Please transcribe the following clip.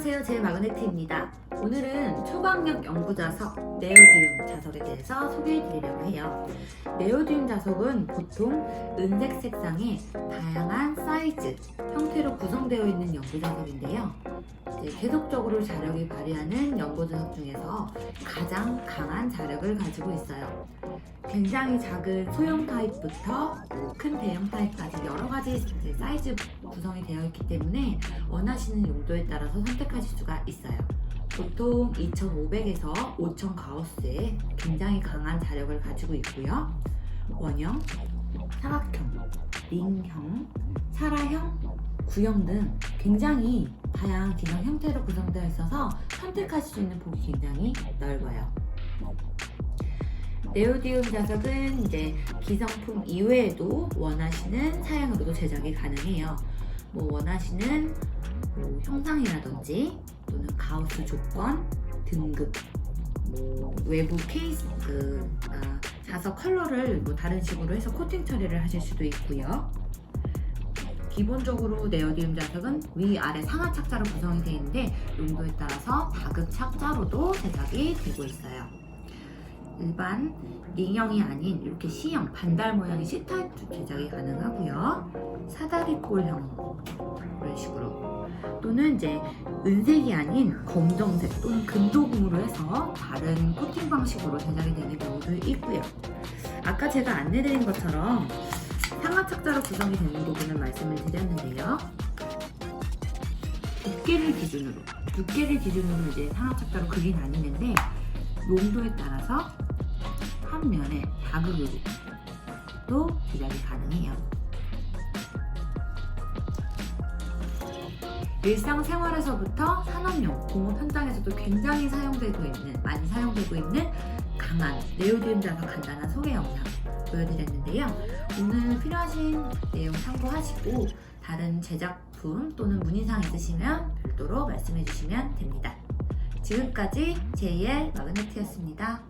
안녕하세요. 제 마그네트입니다. 오늘은 초강력 연구 자석 네오디움 자석에 대해서 소개해 드리려고 해요. 네오디움 자석은 보통 은색 색상의 다양한 사이즈, 형태로 구성되어 있는 연구 자석인데요. 이제 계속적으로 자력을 발휘하는 연구 자석 중에서 가장 강한 자력을 가지고 있어요. 굉장히 작은 소형 타입부터 뭐큰 대형 타입까지 여러 가지 사이즈 구성이 되어 있기 때문에 원하시는 용도에 따라서 선택하실 수가 있어요. 보통 2500에서 5000 가우스의 굉장히 강한 자력을 가지고 있고요. 원형, 사각형, 링형, 사라형, 구형 등 굉장히 다양한 기능 형태로 구성되어 있어서 선택하실 수 있는 폭이 굉장히 넓어요. 네오디움 자석은 이제 기성품 이외에도 원하시는 사양으로도 제작이 가능해요. 뭐 원하시는 뭐 형상이라든지 또는 가우스 조건, 등급, 뭐 외부 케이스 그 아, 자석 컬러를 뭐 다른 식으로 해서 코팅 처리를 하실 수도 있고요. 기본적으로 네오디움 자석은 위아래 상하 착자로 구성이 되어 있는데 용도에 따라서 다급 착자로도 제작이 되고 있어요. 일반 링형이 아닌 이렇게 C형 반달 모양의 C타입도 제작이 가능하고요. 사다리꼴형 이런 식으로 또는 이제 은색이 아닌 검정색 또는 금도금으로 해서 다른 코팅 방식으로 제작이 되는 경우도 있고요. 아까 제가 안내드린 것처럼 상하 착자로 구성이 되는 부분을 말씀을 드렸는데요. 두께를 기준으로 두께를 기준으로 이제 상하 착자로 극이 나뉘는데 용도에 따라서 한 면에 다극으로 또 제작이 가능해요. 일상생활에서부터 산업용, 공업 현장에서도 굉장히 사용되고 있는, 많이 사용되고 있는 강한 네오디움 자석 간단한 소개 영상 보여드렸는데요. 오늘 필요하신 내용 참고하시고 다른 제작품 또는 문의사항 있으시면 별도로 말씀해 주시면 됩니다. 지금까지 JL 마그네트였습니다.